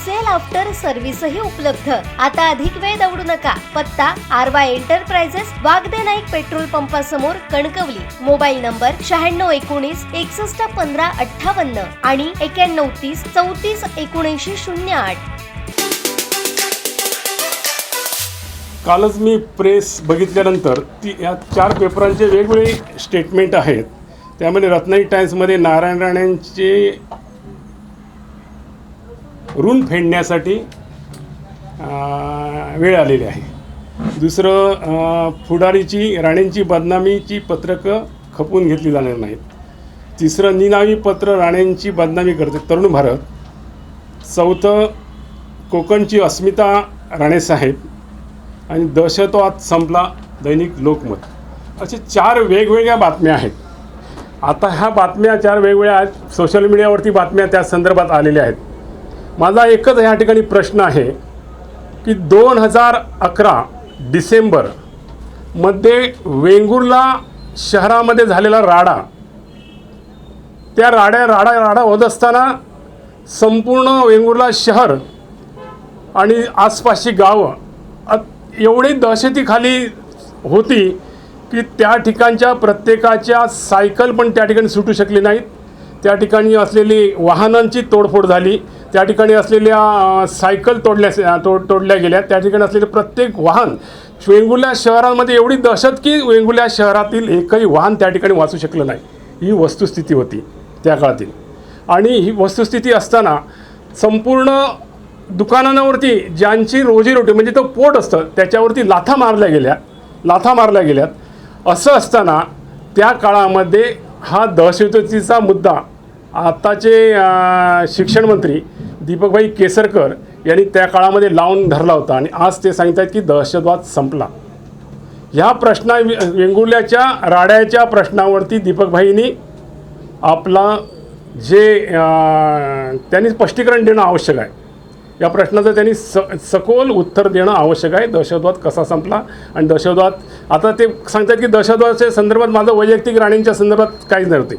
Sale after सर्व्हिसही उपलब्ध. आता अधिक वेळ दौडू नका. पत्ता आरवा एंटरप्राइजेस वागदे नाईक पेट्रोल पंपासमोर कणकवली. मोबाईल नंबर शहाण्णव एकोणीस एकसष्ट पंधरा अठ्ठावन्न आणि एक्याण्णव तीस चौतीस एकोणऐंशी शून्य आठ. कालच मी प्रेस बघितल्यानंतर ती या चार पेपरांचे वेगवेगळे स्टेटमेंट आहेत. त्यामध्ये रत्नाई टाइम्समध्ये नारायण राणेंचे ऋण फेडण्यासाठी वेळ आलेली आहे. दुसरं फुडारीची राणेंची बदनामीची पत्रकं खपवून घेतली जाणार नाहीत. तिसरं निनावी पत्र राणेंची बदनामी करते. तरुण भारत चौथं कोकणची अस्मिता राणेसाहेब आणि दहशतवाद संपला दैनिक लोकमत. असे चार वेगवेगळ्या बातम्या आहेत. आता ह्या बातम्या चार वेगवेगळ्या आहेत. सोशल मीडियावरती बातम्या त्या संदर्भात आलेल्या आहेत. माझा एकच या ठिकाणी प्रश्न आहे की दोन हजार अकरा डिसेंबरमध्ये वेंगुर्ला शहरामध्ये झालेला राडा त्या राड्या राडा राडा होत असताना संपूर्ण वेंगुर्ला शहर आणि आसपासची गावं एवढी दहशतीखाली होती की त्या ठिकाणच्या प्रत्येकाच्या सायकल पण त्या ठिकाणी सुटू शकली नाहीत. त्या ठिकाणी असलेली वाहनांची तोडफोड झाली. त्या ठिकाणी असलेल्या सायकल तोडल्या तोड तोडल्या गेल्या. त्या ठिकाणी असलेले प्रत्येक वाहन वेंगुल्या शहरामध्ये एवढी दहशत की वेंगुल्या शहरातील एकही वाहन त्या ठिकाणी वाचू शकलं नाही. ही वस्तुस्थिती होती त्या काळातील. आणि ही वस्तुस्थिती असताना संपूर्ण दुकानांवरती ज्यांची रोजीरोटी म्हणजे तो पोट असतं त्याच्यावरती लाथा मारल्या गेल्या लाथा मारल्या गेल्यात. असं असताना त्या काळामध्ये हा दहशतीचा मुद्दा आत्ताचे शिक्षण मंत्री दीपकभाई केसरकर यांनी त्या काळामध्ये लावून धरला होता आणि आज ते सांगतात की दहशतवाद संपला. ह्या प्रश्ना वेंगुर्ल्याच्या राड्याच्या प्रश्नावरती दीपकभाईंनी आपला जे त्यांनी स्पष्टीकरण देणं आवश्यक आहे. या प्रश्नाचं त्यांनी स सखोल उत्तर देणं आवश्यक आहे. दहशतवाद कसा संपला आणि दहशतवाद आता ते सांगतात की दहशतवादाच्या संदर्भात माझं वैयक्तिक राणींच्या संदर्भात काहीच नव्हते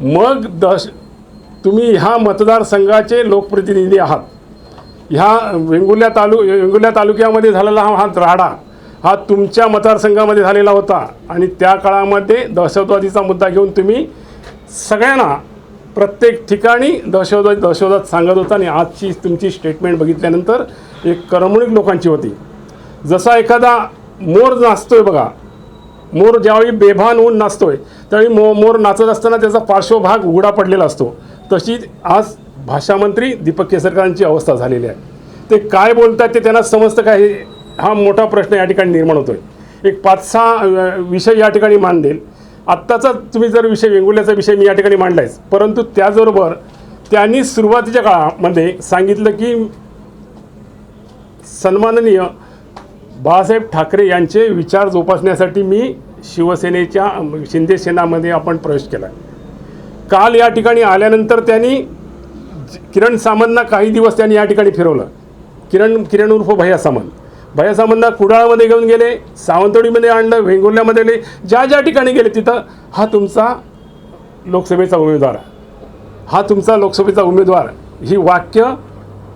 मग दहश तुम्ही ह्या मतदारसंघाचे लोकप्रतिनिधी आहात. ह्या वेंगुर्ल्या तालु वेंगुर्ल्या तालुक्यामध्ये झालेला हा हा राडा हा तुमच्या मतदारसंघामध्ये झालेला होता. आणि त्या काळामध्ये दहशतवादीचा मुद्दा घेऊन तुम्ही सगळ्यांना प्रत्येक ठिकाणी दहशतवाद दहशतवाद सांगत होता आणि आजची तुमची स्टेटमेंट बघितल्यानंतर एक करमणूक लोकांची होती. जसा एखादा मोर नाचतोय बघा मोर ज्यावेळी बेभान होऊन नाचतोय त्यावेळी मो मोर नाचत असताना त्याचा पार्श्वभाग उघडा पडलेला असतो. तशी आज भाषामंत्री दीपक केसरकरांची अवस्था झालेली आहे. ते काय बोलतात ते त्यांना समजतं काय हा मोठा प्रश्न या ठिकाणी निर्माण होतो आहे एक पाच सहा विषय या ठिकाणी मांडेल. आत्ताचा तुम्ही जर विषय वेंगुल्याचा विषय मी या ठिकाणी मांडलायच. परंतु त्याचबरोबर त्यांनी सुरुवातीच्या काळामध्ये सांगितलं की सन्माननीय बाळासाहेब ठाकरे यांचे विचार जोपासण्यासाठी मी शिवसेनेच्या शिंदे सेनामध्ये आपण प्रवेश केला काल या ठिकाणी आल्यानंतर त्यांनी किरण सामंतना काही दिवस त्यांनी या ठिकाणी फिरवलं. किरण किरण उर्फ भैया सामंत. भैया सामंतना कुडाळमध्ये घेऊन गेले सावंतवाडीमध्ये आणलं वेंगुर्ल्यामध्ये गेले ज्या ज्या ठिकाणी गेले तिथं हा तुमचा लोकसभेचा उमेदवार हा तुमचा लोकसभेचा उमेदवार ही वाक्य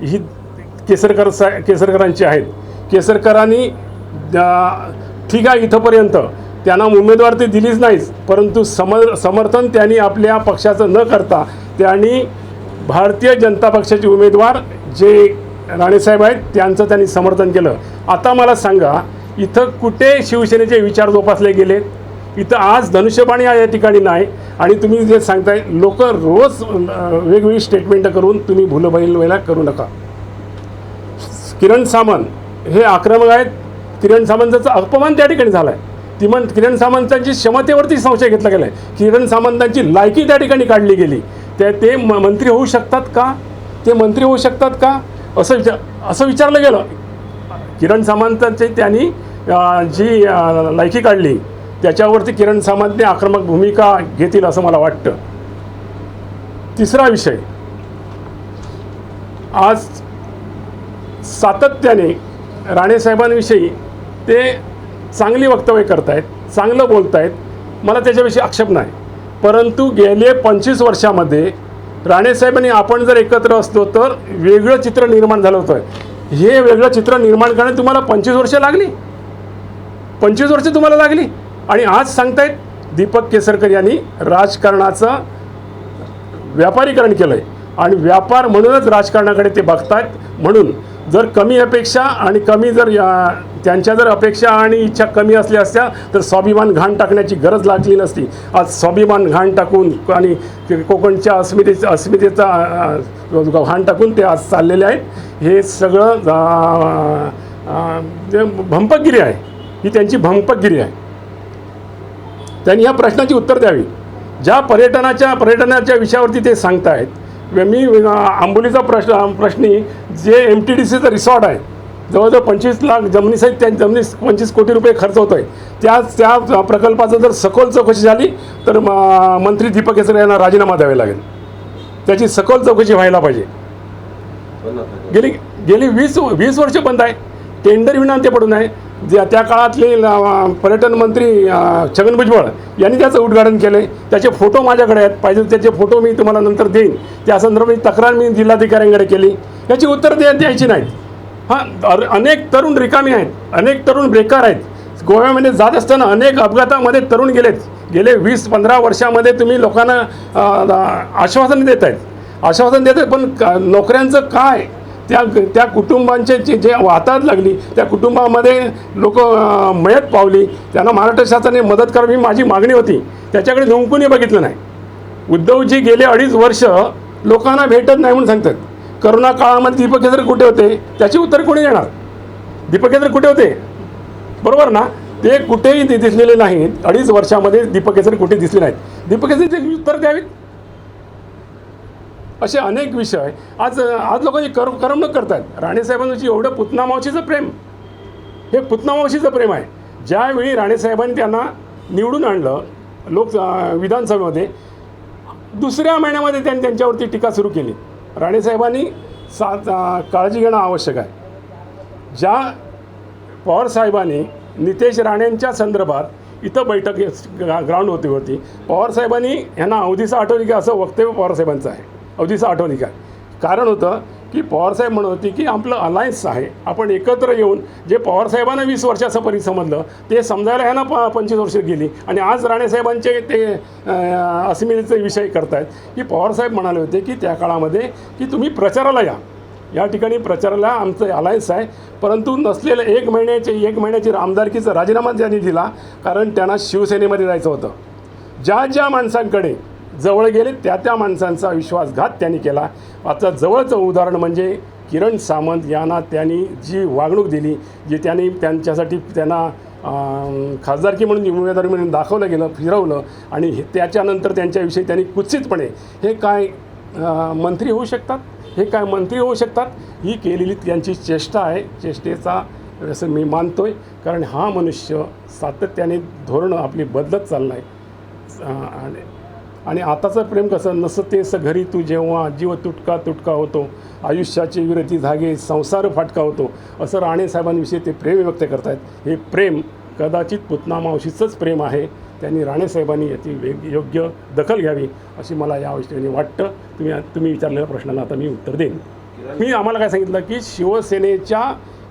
ही केसरकर सा केसरकरांची आहेत. केसरकरांनी ठीक आहे इथंपर्यंत. त्यांना उमेदवार ते दिलीच नाहीच परंतु समर समर्थन त्यांनी आपल्या पक्षाचं न करता त्यांनी भारतीय जनता पक्षाचे उमेदवार जे राणेसाहेब आहेत त्यांचं त्यांनी समर्थन केलं. आता मला सांगा इथं कुठे शिवसेनेचे विचार जोपासले गेलेत? इथं आज धनुष्यबाणी या ठिकाणी नाही आणि तुम्ही जे सांगताय लोक रोज वेगवेगळी स्टेटमेंट करून तुम्ही भुलबैल व्हायला करू नका. किरण सामंत हे आक्रमक आहेत. किरण सामंतचा अपमान त्या ठिकाणी झाला आहे ती म्हण किरण सामंतांची क्षमतेवरती संशय घेतला गेला आहे किरण सामंतांची लायकी त्या ठिकाणी काढली गेली. त्या ते म मंत्री होऊ शकतात का? ते मंत्री होऊ शकतात का? असं विचार असं विचारलं गेलं. किरण सामंतांची त्यांनी जी लायकी काढली त्याच्यावरती किरण सामंतने आक्रमक भूमिका घेतील असं मला वाटतं. तिसरा विषय. आज सातत्याने राणेसाहेबांविषयी ते चांगली वक्तव्य करतायत चांगलं बोलतायत मला त्याच्याविषयी आक्षेप नाही. परंतु गेले पंचवीस वर्षामध्ये राणेसाहेबांनी आपण जर एकत्र असलो तर वेगळं चित्र निर्माण झालं होतं. हे वेगळं चित्र निर्माण करण्यात तुम्हाला पंचवीस वर्ष लागली. पंचवीस वर्ष तुम्हाला लागली. आणि आज सांगतायत दीपक केसरकर यांनी राजकारणाचं व्यापारीकरण केलं आहे आणि व्यापार म्हणूनच राजकारणाकडे ते बघतायत. म्हणून जर कमी अपेक्षा आणि कमी जर या त्यांच्या जर अपेक्षा आणि इच्छा कमी असल्या असत्या तर स्वाभिमान घाण टाकण्याची गरज लागली नसती. आज स्वाभिमान घाण टाकून आणि कोकणच्या अस्मितेचा अस्मितेचा घाण टाकून ते आज चाललेले आहेत. हे सगळं भंपकगिरी आहे ही त्यांची भंपकगिरी आहे. त्यांनी ह्या प्रश्नाची उत्तर द्यावी. ज्या पर्यटनाच्या पर्यटनाच्या विषयावरती ते सांगतायत आहेत मी आंबोलीचा प्रश्न प्रश्नी जे एम टी डी सीचं रिसॉर्ट आहे जवळजवळ पंचवीस लाख जमिनीसहित त्या जमिनी पंचवीस कोटी रुपये खर्च होतो आहे त्या त्या प्रकल्पाचं जर सखोल चौकशी झाली तर म- मंत्री दीपक केसरे यांना राजीनामा द्यावे लागेल. त्याची सखोल चौकशी व्हायला पाहिजे. गेली गेली वीस वीस वर्ष बंद आहे. टेंडर विना ते पडून आहे. ज्या त्या काळातले पर्यटन मंत्री छगन भुजबळ यांनी त्याचं उद्घाटन केलं त्याचे फोटो माझ्याकडे आहेत. पाहिजे त्याचे फोटो मी तुम्हाला नंतर देईन. त्या संदर्भात तक्रार मी जिल्हाधिकाऱ्यांकडे केली. याची उत्तर द्या द्यायची नाहीत. हां अनेक तरुण रिकामी आहेत. अनेक तरुण बेकार आहेत. गोव्यामध्ये जात असताना अनेक अपघातामध्ये तरुण गेलेत. गेले वीस पंधरा वर्षामध्ये तुम्ही लोकांना आश्वासन देत आहेत आश्वासन देत आहेत पण का- नोकऱ्यांचं काय? त्या त्या कुटुंबांचे जे जे वाहतात लागली त्या कुटुंबामध्ये लोक मयत पावली. त्यांना महाराष्ट्र शासनाने मदत करावी ही माझी मागणी होती. त्याच्याकडे झुंकूनही बघितलं नाही. उद्धवजी गेले अडीच वर्ष लोकांना भेटत नाही म्हणून सांगतात. करोना काळामध्ये दीपक केसर कुठे होते? त्याची उत्तर कोणी देणार? दीपक केसर कुठे होते? बरोबर ना? ते कुठेही दिसलेले नाहीत. अडीच वर्षामध्ये दीपक केसरी कुठे दिसले नाहीत. दीपक केसरीचे उत्तर द्यावीत? असे अनेक विषय. आज आज लोकांची कर करमणूक करतात राणेसाहेबांची एवढं पुतनामावशीचं प्रेम. हे पुतनामावशीचं प्रेम आहे. ज्यावेळी राणेसाहेबांनी त्यांना निवडून आणलं लोक विधानसभेमध्ये दुसऱ्या महिन्यामध्ये त्यांनी त्यांच्यावरती टीका सुरू केली. राणेसाहेबांनी सा काळजी घेणं आवश्यक आहे. ज्या पवारसाहेबांनी नितेश राणेंच्या संदर्भात इथं बैठक ग्राउंड होती होती. पवारसाहेबांनी यांना अवधीचा आठवली की असं वक्तव्य पवारसाहेबांचं आहे. अवधीचा आठवणी काय? कारण होतं की पवारसाहेब म्हणत होती की आपलं अलायन्स आहे आपण एकत्र येऊन जे पवारसाहेबांना वीस वर्षाचं परी समजलं ते समजायला ह्यांना प पंचवीस वर्ष गेली. आणि आज राणेसाहेबांचे ते अस्मितेचे विषय करतायत की पवारसाहेब म्हणाले होते की त्या काळामध्ये की तुम्ही प्रचाराला या. या ठिकाणी प्रचाराला आमचं अलायन्स आहे. परंतु नसलेलं एक महिन्याचे एक महिन्याची आमदारकीचा राजीनामा त्यांनी दिला कारण त्यांना शिवसेनेमध्ये जायचं होतं. ज्या ज्या माणसांकडे जवळ गेले त्या त्या माणसांचा विश्वासघात त्यांनी केला. आता जवळचं उदाहरण म्हणजे किरण सामंत यांना त्यांनी जी वागणूक दिली जी त्यांनी त्यांच्यासाठी त्यांना खासदारकी म्हणून उमेदवारी म्हणून दाखवलं गेलं फिरवलं आणि हे त्याच्यानंतर त्यांच्याविषयी त्यांनी कुत्सितपणे हे काय मंत्री होऊ शकतात? हे काय मंत्री होऊ शकतात? ही केलेली त्यांची चेष्टा आहे. चेष्टेचा असं मी मानतो आहे कारण हा मनुष्य सातत्याने धोरणं आपली बदलत चाललं आहे आणि आताचं प्रेम कसं नसं ते घरी तू जेव्हा जीव तुटका तुटका होतो आयुष्याची विरती धागे संसार फाटका होतो असं राणेसाहेबांविषयी ते प्रेम व्यक्त करतायत. हे प्रेम कदाचित पुतना मावशीचंच प्रेम आहे. त्यांनी राणेसाहेबांनी याची वेग योग्य दखल घ्यावी अशी मला या विषयाने वाटतं. तुम्ही तुम्ही विचारलेल्या प्रश्नाला आता मी उत्तर देईन. मी आम्हाला काय सांगितलं की शिवसेनेच्या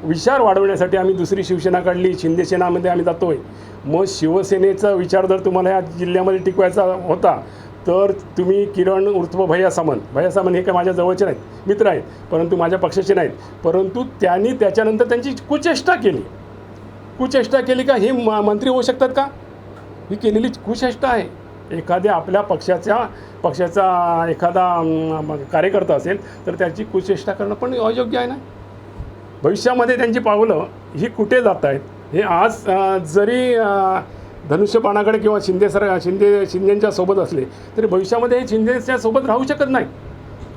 विचार वाढवण्यासाठी आम्ही दुसरी शिवसेना काढली शिंदेसेनामध्ये आम्ही जातो आहे मग शिवसेनेचा विचार जर तुम्हाला या जिल्ह्यामध्ये टिकवायचा होता तर तुम्ही किरण उर्फ भैया सामंत. भैया सामंत हे काय माझ्या जवळचे नाहीत मित्र आहेत परंतु माझ्या पक्षाचे नाहीत. परंतु त्यांनी त्याच्यानंतर त्यांची कुचेष्टा केली. कुचेष्टा केली का हे म- मंत्री होऊ शकतात का? ही केलेली कुचेष्टा आहे. एखाद्या आपल्या पक्षाच्या पक्षाचा एखादा कार्यकर्ता असेल तर त्याची कुचेष्टा करणं पण अयोग्य आहे ना? भविष्यामध्ये त्यांची पावलं ही कुठे जात आहेत? हे आज जरी धनुष्यबाणाकडे किंवा शिंदे सर शिंदे शिंदेंच्या सोबत असले तरी भविष्यामध्ये हे शिंदेच्या सोबत राहू शकत नाही.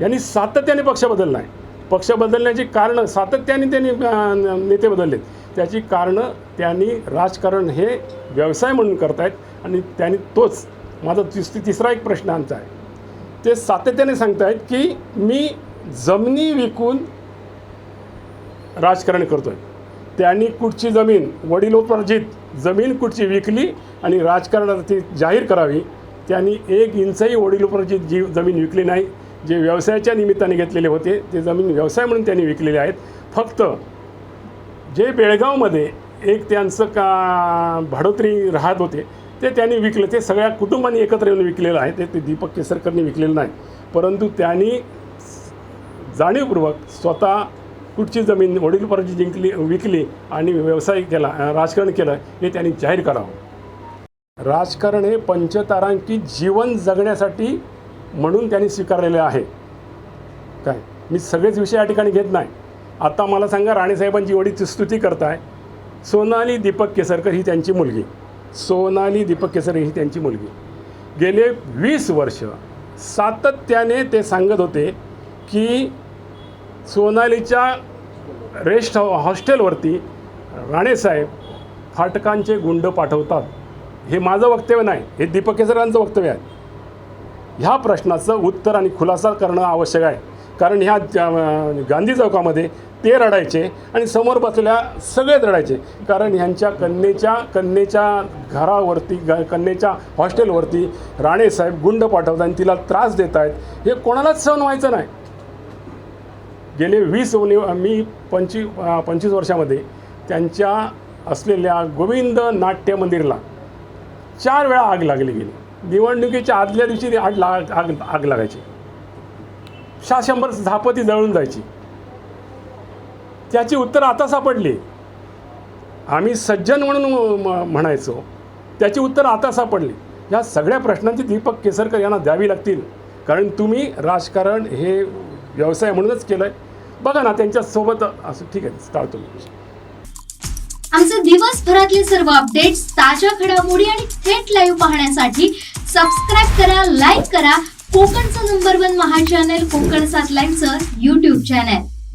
यांनी सातत्याने पक्ष बदलला आहे पक्ष बदलण्याची कारणं सातत्याने त्यांनी नेते बदललेत. त्याची कारणं त्यांनी राजकारण हे व्यवसाय म्हणून करतायत आणि त्यांनी तोच माझा तिस तिसरा एक प्रश्न आमचा आहे. ते सातत्याने सांगतायत की मी जमिनी विकून राजकारण करतोय. त्यांनी कुठची जमीन वडिलोपार्जित जमीन कुठची विकली आणि राजकारणात ती जाहीर करावी त्यांनी एक इंचही वडिलोपार्जित जी जमीन विकली नाही जे व्यवसायाच्या निमित्ताने घेतलेले होते ते जमीन व्यवसाय म्हणून त्यांनी विकलेले आहेत. फक्त जे बेळगावमध्ये एक त्यांचं का भाडोत्री राहत होते ते त्यांनी विकले. ते सगळ्या कुटुंबांनी एकत्र येऊन विकलेलं आहे. ते ते दीपक केसरकरनी विकलेलं नाही. परंतु त्यांनी जाणीवपूर्वक स्वतः कुठची जमीन वडीलपराची जिंकली विकली आणि व्यवसाय केला राजकारण केलं हे त्यांनी जाहीर करावं. राजकारण हे पंचतारांकित जीवन जगण्यासाठी म्हणून त्यांनी स्वीकारलेले आहे. काय? मी सगळेच विषय या ठिकाणी घेत नाही. आता मला सांगा राणेसाहेबांची एवढी स्तुती करताय. सोनाली दीपक केसरकर ही त्यांची मुलगी. सोनाली दीपक केसरकर ही त्यांची मुलगी. गेले वीस वर्ष सातत्याने ते सांगत होते की सोनालीच्या रेस्ट हॉस्टेलवरती राणेसाहेब फाटकांचे गुंड पाठवतात. हे माझं वक्तव्य नाही हे दीपक केसरांचं वक्तव्य आहे. ह्या प्रश्नाचं उत्तर आणि खुलासा करणं आवश्यक आहे. कारण ह्या गांधी चौकामध्ये ते रडायचे आणि समोर बसलेल्या सगळेच रडायचे. कारण ह्यांच्या कन्येच्या कन्येच्या घरावरती ग कन्येच्या हॉस्टेलवरती राणेसाहेब गुंड पाठवतात आणि तिला त्रास देत आहेत हे कोणालाच सहन व्हायचं नाही. गेले वीस मी पंचवी पंचवीस वर्षामध्ये त्यांच्या असलेल्या गोविंद नाट्य मंदिरला चार वेळा आग लागली गेली. निवडणुकीच्या आदल्या दिवशी ती आग लाग आग आग लागायची. शा शंभर झापती जळून जायची. त्याची उत्तरं आता सापडली. आम्ही सज्जन म्हणून म- म्हणायचो त्याची उत्तरं आता सापडली. ह्या सगळ्या प्रश्नांची दीपक केसरकर यांना द्यावी लागतील. कारण तुम्ही राजकारण हे व्यवसाय म्हणूनच केलं आहे बघा ना त्यांच्यासोबत असं ठीक आहे टाळतो मी आमचे दिवसभरातले सर्व अपडेट्स ताज्या घडामोडी आणि थेट लाईव्ह पाहण्यासाठी सबस्क्राईब करा लाईक करा. कोकणचं number one Maha channel Konkan सात लाईव्हचं युट्यूब चॅनल